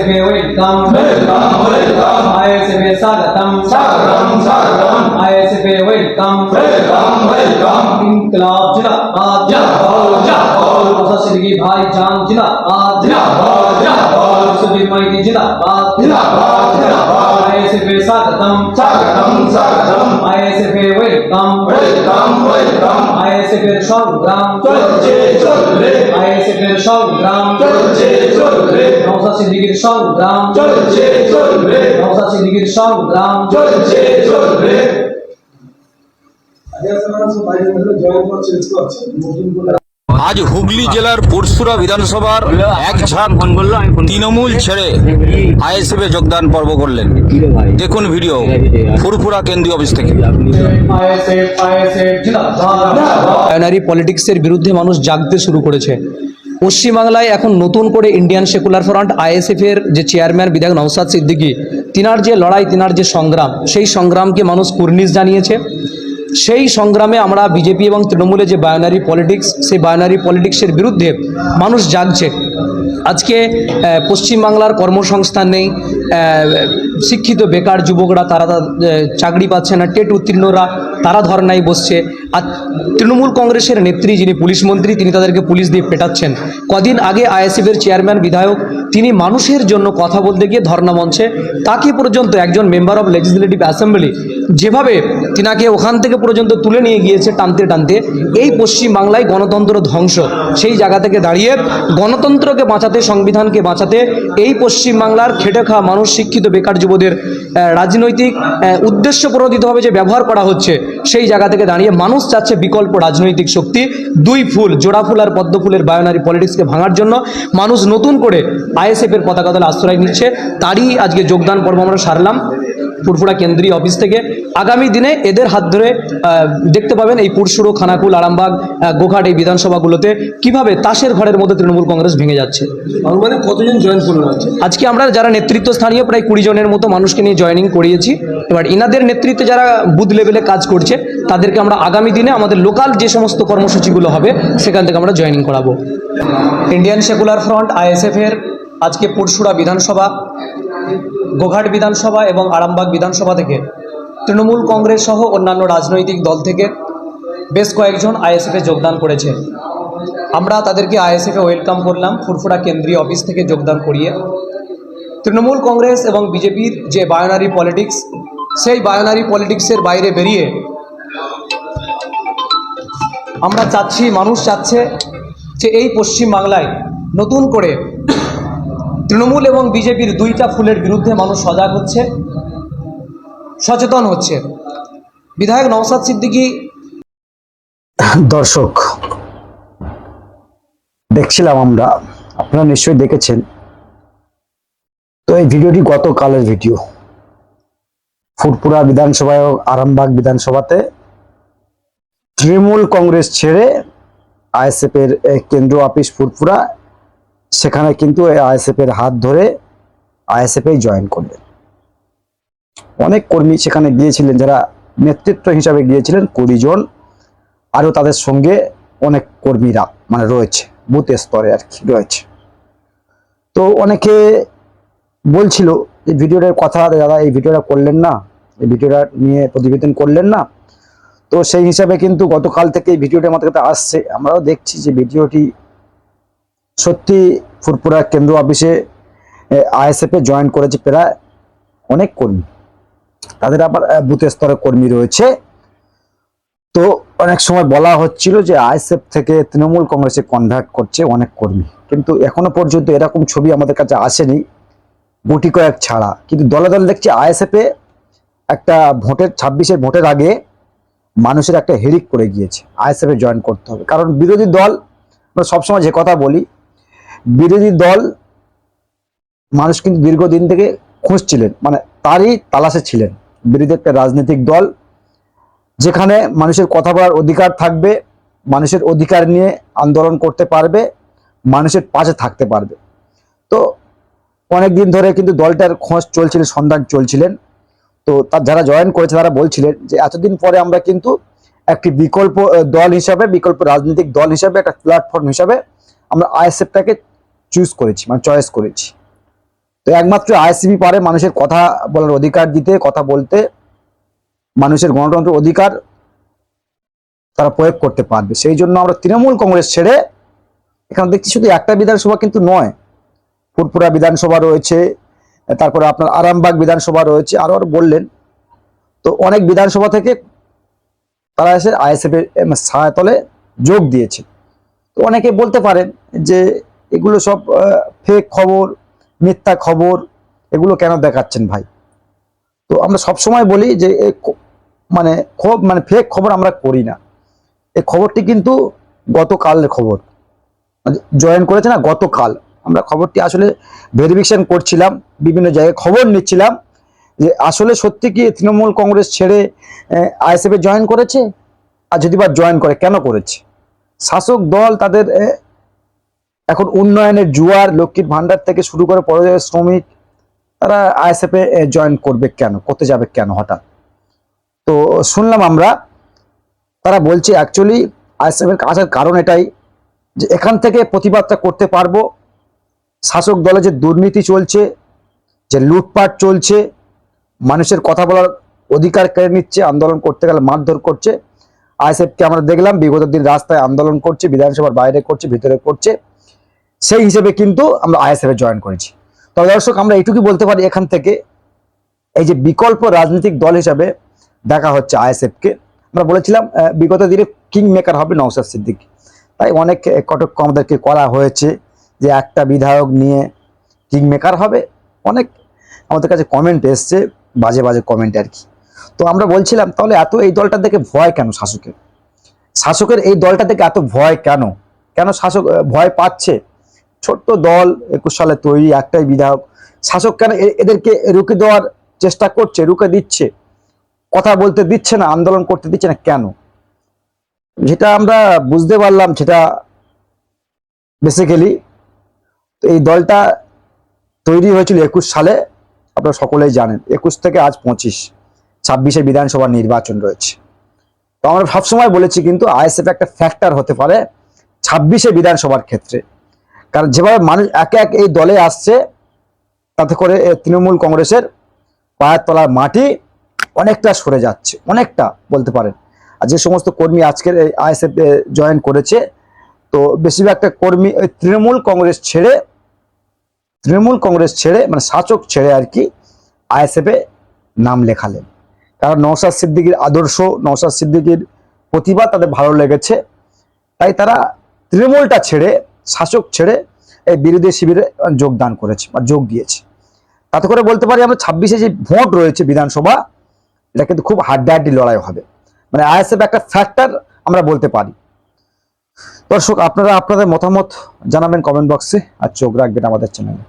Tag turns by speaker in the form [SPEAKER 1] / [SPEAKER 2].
[SPEAKER 1] सेवे वैक्तम
[SPEAKER 2] वैक्तम वैक्तम
[SPEAKER 1] आए सेवे
[SPEAKER 2] सागतम। सागतम
[SPEAKER 1] सागतम। आए
[SPEAKER 2] सेवे वैक्तम
[SPEAKER 1] वैक्तम वैक्तम
[SPEAKER 2] इंकलाब जिला
[SPEAKER 1] आद्या हो जा हो
[SPEAKER 2] मुसलमान भाई जान जिला आद्या हो
[SPEAKER 1] সুবীর মাইতি জিন্দাবাদ
[SPEAKER 2] জিন্দাবাদ, জিন্দাবাদ।
[SPEAKER 1] আইএসএফে স্বাগতম
[SPEAKER 2] স্বাগতম, স্বাগতম।
[SPEAKER 1] আইএসএফে ওয়েলকাম
[SPEAKER 2] Welcome, welcome.
[SPEAKER 1] আইএসএফের সংগ্রাম
[SPEAKER 2] চলছে, চলবে।
[SPEAKER 1] আইএসএফের সংগ্রাম
[SPEAKER 2] চলছে, চলবে।
[SPEAKER 1] নওশাদ সিদ্দিকীর সংগ্রাম
[SPEAKER 2] চলছে, চলবে।
[SPEAKER 1] নওশাদ সিদ্দিকীর সংগ্রাম
[SPEAKER 2] চলছে, চলবে।
[SPEAKER 3] আজ হুগলি জেলার পরশুরা বিধানসভার এক ঝাঁক তৃণমূল ছেড়ে আইএসএফে যোগদান পর্ব করলেন। দেখুন ভিডিও ফুরফুরা কেন্দ্রীয় অফিস থেকে।
[SPEAKER 1] জিন্দাবাদ
[SPEAKER 4] পলিটিক্সের বিরুদ্ধে মানুষ জাগতে শুরু করেছে। পশ্চিমবাংলায় এখন নতুন করে ইন্ডিয়ান সেকুলার ফ্রন্ট আইএসএফ এর যে চেয়ারম্যান বিধায়ক নওসাদ সিদ্দিকী, তিনার যে লড়াই, তিনার যে সংগ্রাম, সেই সংগ্রামকে মানুষ কুর্নিশ জানিয়েছে। সেই সংগ্রামে আমরা বিজেপি এবং তৃণমূলে যে বায়োনারি পলিটিক্স সেই বায়োনারি পলিটিক্সের বিরুদ্ধে মানুষ জাগছে। আজকে পশ্চিমবাংলার কর্মসংস্থান নেই শিক্ষিত বেকার যুবকরা, তারা চাকরি পাচ্ছে না, টেট উত্তীর্ণরা, তারা ধর্নায় বসছে। আর তৃণমূল কংগ্রেসের নেত্রী যিনি পুলিশ মন্ত্রী, তিনি তাদেরকে পুলিশ দিয়ে পেটাচ্ছেন। কদিন আগে আইএসএফের চেয়ারম্যান, বিধায়ক, তিনি মানুষের জন্য কথা বলতে গিয়ে ধর্ণা মঞ্চে, তাকে পর্যন্ত একজন মেম্বার অফ লেজিসলেটিভ অ্যাসেম্বলি যেভাবে তিনাকে ওখান থেকে পর্যন্ত তুলে নিয়ে গিয়েছে টানতে টানতে, এই পশ্চিম বাংলায় গণতন্ত্র ধ্বংস। সেই জায়গা থেকে দাঁড়িয়ে গণতন্ত্রকে বাঁচাতে, সংবিধানকে বাঁচাতে, এই পশ্চিম বাংলার খেটে খাওয়া মানুষ, শিক্ষিত বেকার যুবদের রাজনৈতিক উদ্দেশ্য প্রণোদিতভাবে যে ব্যবহার করা হচ্ছে, সেই জায়গা থেকে দাঁড়িয়ে মানুষ চাচ্ছে বিকল্প রাজনৈতিক শক্তি, দুই ফুল, জোড়া ফুল আর পদ্ম ফুলের বায়োনারি পলিটিক্সকে ভাঙার জন্য মানুষ নতুন করে আইএসএফ এর পতাকা দলে আশ্রয় নিচ্ছে। তারই আজকে যোগদান পর্ব আমরা সারলাম। ফুরফুরা কেন্দ্রীয় অফিস থেকে আগামী দিনে এদের হাত ধরে দেখতে পাবেন এই পুরসুরো খানাকুল আরামবাগ গোঘাট এই বিধানসভাগুলোতে কীভাবে তাসের ঘরের মধ্যে তৃণমূল কংগ্রেস ভেঙে যাচ্ছে।
[SPEAKER 5] কতজন জয়েন করলেন আজকে
[SPEAKER 4] আজকে আমরা যারা নেতৃত্ব স্থানীয় প্রায় কুড়ি জনের মতো মানুষকে নিয়ে জয়েনিং করিয়েছি। এবার ইনাদের নেতৃত্বে যারা বুথ লেভেলে কাজ করছে তাদেরকে আমরা আগামী দিনে আমাদের লোকাল যে সমস্ত কর্মসূচিগুলো হবে সেখান থেকে আমরা জয়েনিং করাবো। ইন্ডিয়ান সেকুলার ফ্রন্ট আইএসএফ এর আজকে পরশুরা বিধানসভা। গোঘাট বিধানসভা এবং আরামবাগ বিধানসভা থেকে তৃণমূল কংগ্রেস সহ অন্যান্য রাজনৈতিক দল থেকে বেশ কয়েকজন আইএসএফে যোগদান করেছে। আমরা তাদেরকে আইএসএফে ওয়েলকাম করলাম, ফুরফুরা কেন্দ্রীয় অফিস থেকে যোগদান করিয়ে। তৃণমূল কংগ্রেস এবং বিজেপির যে বায়োনারি পলিটিক্স, সেই বায়োনারি পলিটিক্সের বাইরে বেরিয়ে আমরা চাচ্ছি, মানুষ চাচ্ছে যে এই পশ্চিম বাংলায় নতুন করে তৃণমূল এবং বিজেপির দুইটা ফুলের বিরুদ্ধে মানুষ সজাগ হচ্ছে সচেতন হচ্ছে। বিধায়ক নওসাদ সিদ্দিকী
[SPEAKER 6] দর্শক দেখছিলাম আমরা আপনারা নিশ্চয়ই দেখেছেন। তো এই ভিডিওটি গতকালের ভিডিও। ফুরপুরা বিধানসভায় আরামবাগ বিধানসভাতে তৃণমূল কংগ্রেস ছেড়ে আইএসএফ এর এ, কেন্দ্রীয় অফিস ফুরপুরা সেখানে কিন্তু আইএসএফ এর হাত ধরে আইএসএফ এ জয়েন করলেন। অনেক কর্মী সেখানে গিয়েছিলেন, যারা নেতৃত্ব হিসাবে গিয়েছিলেন, কুড়ি জন, আরও তাদের সঙ্গে অনেক কর্মীরা মানে রয়েছে, বুথ স্তরে আর কি রয়েছে। তো অনেকে বলছিল যে ভিডিওটার কথা দাদা, এই ভিডিওটা করলেন না, এই ভিডিওটা নিয়ে প্রতিবেদন করলেন না। তো সেই হিসাবে কিন্তু গতকাল থেকে এই ভিডিওটা আমাদের কাছে আসছে। আমরাও দেখছি যে, ভিডিওটি সত্যি ফুরপুরা কেন্দ্র অফিসে আইএসএফে জয়েন করেছে প্রায় অনেক কর্মী। তাদের আবার বুথ স্তরে কর্মী রয়েছে। তো অনেক সময় বলা হচ্ছিল যে আইএসএফ থেকে তৃণমূল কংগ্রেসে কনভার্ট করছে অনেক কর্মী। কিন্তু এখনও পর্যন্ত এরকম ছবি আমাদের কাছে আসেনি, গুটি কয়েক ছাড়া। কিন্তু দলে দলে দেখছি আইএসএফে একটা ভোটের, ছাব্বিশের ভোটের আগে মানুষের একটা হেরিক করে গিয়েছে, আইএসএফ জয়েন করতে হবে। কারণ বিরোধী দল, আমরা সবসময় যে কথা বলি বিরোধী দল মানুষ কিন্তু দীর্ঘদিন থেকে খুঁজছিলেন মানে তারই তালাশে ছিলেন। বিরোধী একটা রাজনৈতিক দল যেখানে মানুষের কথা বলার অধিকার থাকবে, মানুষের অধিকার নিয়ে আন্দোলন করতে পারবে, মানুষের পাশে থাকতে পারবে। তো অনেক দিন ধরে কিন্তু দলটার খোঁজ চলছিল, সন্ধান চলছিলেন। তো তার যারা জয়েন করেছে তারা বলছিলেন যে, এতদিন পরে আমরা কিন্তু একটি বিকল্প দল হিসাবে, বিকল্প রাজনৈতিক দল হিসাবে, একটা প্ল্যাটফর্ম হিসাবে আমরা আইএসএফটাকে চুজ করেছি মানে চয়েস করেছি। তো একমাত্র আইএসএফই পারে মানুষের কথা বলার অধিকার দিতে, কথা বলতে, মানুষের গণতন্ত্র অধিকার তারা প্রয়োগ করতে পারবে। সেই জন্য আমরা তৃণমূল কংগ্রেস ছেড়ে এখানে দেখছি শুধু একটা বিধানসভা কিন্তু নয় ফুরপুরা বিধানসভা রয়েছে, তারপরে আপনার আরামবাগ বিধানসভা রয়েছে আরও আর বললেন। তো অনেক বিধানসভা থেকে তারা এসে আইএসএফ এর ছায়াতলে যোগ দিয়েছে। তো অনেকে বলতে পারেন যে এগুলো সব ফেক খবর, মিথ্যা খবর, এগুলো কেন দেখাচ্ছেন ভাই? তো আমরা সব সময় বলি যে মানে খব মানে ফেক খবর আমরা করি না। এই খবরটি কিন্তু গতকালের খবর। জয়েন করেছে না গতকাল। আমরা খবরটি আসলে ভেরিফিকেশন করছিলাম, বিভিন্ন জায়গায় খবর নিচ্ছিলাম যে আসলে সত্যি কি তৃণমূল কংগ্রেস ছেড়ে আইএসএফ জয়েন করেছে? আর যদি বা জয়েন করে, কেন করেছে? শাসক দল তাদের এখন উন্নয়নের জুয়ার লক্ষ্মীর ভান্ডার থেকে শুরু করে পর্যায়ে শ্রমিক, তারা আইএসএফ জয়েন করবে কেন? করতে যাবে কেন হঠাৎ? তো শুনলাম আমরা, তারা বলছে অ্যাকচুয়ালি আইএসএফ এর আসার কারণ এটাই যে এখান থেকে প্রতিবাদটা করতে পারব। শাসক দলে যে দুর্নীতি চলছে, যে লুটপাট চলছে, মানুষের কথা বলার অধিকার কেড়ে নিচ্ছে, আন্দোলন করতে গেলে মারধর করছে। আইএসএফকে আমরা দেখলাম, বিগত দিন রাস্তায় আন্দোলন করছে, বিধানসভার বাইরে করছে, ভিতরে করছে। সেই হিসেবে কিন্তু আমরা আইএসএফ জয়েন করেছি। তবে দর্শক, আমরা এইটুকুই বলতে পারি এখান থেকে, এই যে বিকল্প রাজনৈতিক দল হিসাবে দেখা হচ্ছে আইএসএফ কে। আমরা বলেছিলাম বিগত দিনে কিং মেকার হবে নওসাদ সিদ্দিকী। তাই অনেক কটক আমাদেরকে করা হয়েছে যে একটা বিধায়ক নিয়ে কিং মেকার হবে। অনেক আমাদের কাছে কমেন্ট এসছে, বাজে বাজে কমেন্ট আর কি। তো আমরা বলছিলাম, তাহলে এত এই দলটা দেখে ভয় কেন শাসকের? শাসকের এই দলটা থেকে এত ভয় কেন? কেন শাসক ভয় পাচ্ছে? ছোট্ট দল একুশ সালে তৈরি, একটাই বিধায়ক। শাসক কেন এদেরকে রুখে দেওয়ার চেষ্টা করছে, রুখে দিচ্ছে? কথা বলতে দিচ্ছে না, আন্দোলন করতে দিচ্ছে না কেন? যেটা আমরা বুঝতে পারলাম, সেটা বেসিক্যালি এই দলটা তৈরি হয়েছিল একুশ সালে, আপনারা সকলেই জানেন, একুশ থেকে আজ পঁচিশ, ছাব্বিশে বিধানসভা নির্বাচন রয়েছে। তো আমরা সবসময় বলেছি কিন্তু আইএসএফ একটা ফ্যাক্টর হতে পারে, ছাব্বিশে বিধানসভার ক্ষেত্রে। কারণ যেভাবে মানুষ এক এক এই দলে আসছে, তাতে করে তৃণমূল কংগ্রেসের পায়ের তলার মাটি অনেকটা সরে যাচ্ছে, অনেকটা বলতে পারেন। আর যে সমস্ত কর্মী আজকের এই আইএসএফ জয়েন করেছে, তো বেশিরভাগটা কর্মী ওই তৃণমূল কংগ্রেস ছেড়ে, তৃণমূল কংগ্রেস ছেড়ে মানে শাসক ছেড়ে আর কি আইএসএফ নাম লেখালেন। কারণ নওশাদ সিদ্দিকীর আদর্শ, নওশাদ সিদ্দিকির প্রতিভা তাদের ভালো লেগেছে। তাই তারা তৃণমূলটা ছেড়ে শাসক ছেড়ে এই বিরোধী শিবিরে যোগদান করেছে বা যোগ দিয়েছে। তাতে করে বলতে পারি আমরা ছাব্বিশে যে ভোট রয়েছে বিধানসভা, এটা কিন্তু খুব হাড্ডাহাড্ডি লড়াই হবে। মানে আইএসএফ একটা ফ্যাক্টর আমরা বলতে পারি। দর্শক, আপনারা আপনাদের মতামত জানাবেন কমেন্ট বক্সে আর চোখ রাখবেন আমাদের চ্যানেলে